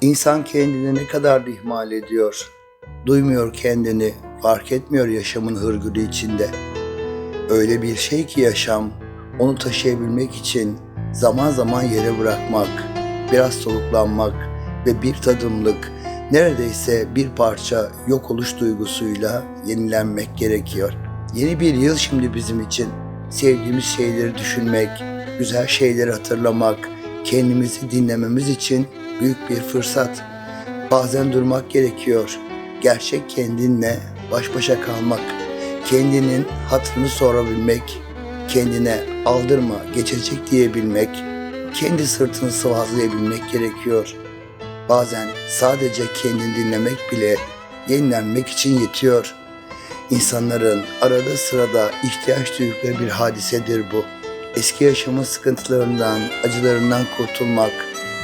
İnsan kendini ne kadar da ihmal ediyor. Duymuyor kendini, fark etmiyor yaşamın hırgürü içinde. Öyle bir şey ki yaşam, onu taşıyabilmek için zaman zaman yere bırakmak, biraz soluklanmak ve bir tadımlık, neredeyse bir parça yok oluş duygusuyla yenilenmek gerekiyor. Yeni bir yıl şimdi bizim için. Sevdiğimiz şeyleri düşünmek, güzel şeyleri hatırlamak, kendimizi dinlememiz için büyük bir fırsat. Bazen durmak gerekiyor. Gerçek kendinle baş başa kalmak, kendinin hatırını sorabilmek, kendine aldırma geçecek diyebilmek, kendi sırtını sıvazlayabilmek gerekiyor. Bazen sadece kendini dinlemek bile yenilenmek için yetiyor. İnsanların arada sırada ihtiyaç duydukları bir hadisedir bu. Eski yaşamın sıkıntılarından, acılarından kurtulmak,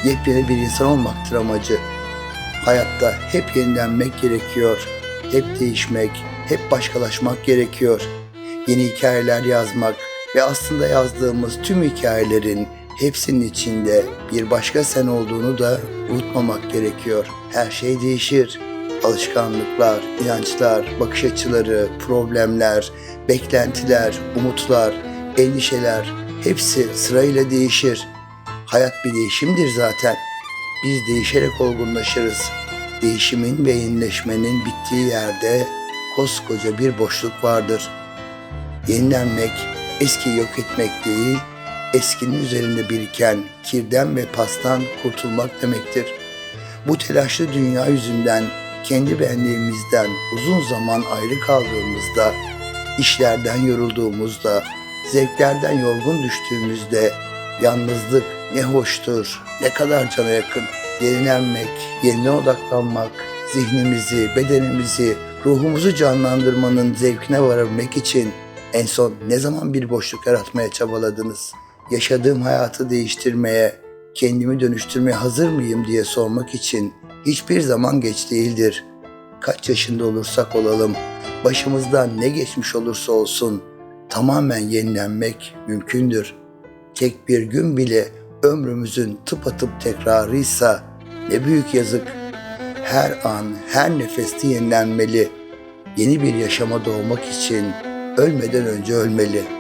yepyeni bir insan olmaktır amacı. Hayatta hep yenilenmek gerekiyor. Hep değişmek, hep başkalaşmak gerekiyor. Yeni hikayeler yazmak ve aslında yazdığımız tüm hikayelerin hepsinin içinde bir başka sen olduğunu da unutmamak gerekiyor. Her şey değişir. Alışkanlıklar, inançlar, bakış açıları, problemler, beklentiler, umutlar, endişeler hepsi sırayla değişir. Hayat bir değişimdir zaten. Biz değişerek olgunlaşırız. Değişimin ve yenileşmenin bittiği yerde koskoca bir boşluk vardır. Yenilenmek, eskiyi yok etmek değil, eskinin üzerinde biriken kirden ve pastan kurtulmak demektir. Bu telaşlı dünya yüzünden kendi benliğimizden uzun zaman ayrı kaldığımızda, işlerden yorulduğumuzda, zevklerden yorgun düştüğümüzde yalnızlık ne hoştur, ne kadar cana yakın. Yenilenmek, yenine odaklanmak, zihnimizi, bedenimizi, ruhumuzu canlandırmanın zevkine varabilmek için en son ne zaman bir boşluk yaratmaya çabaladınız? Yaşadığım hayatı değiştirmeye, kendimi dönüştürmeye hazır mıyım diye sormak için hiçbir zaman geç değildir. Kaç yaşında olursak olalım, başımızdan ne geçmiş olursa olsun tamamen yenilenmek mümkündür. Tek bir gün bile ömrümüzün tıpatıp tekrarıysa ne büyük yazık. Her an, her nefeste yenilenmeli. Yeni bir yaşama doğmak için ölmeden önce ölmeli.''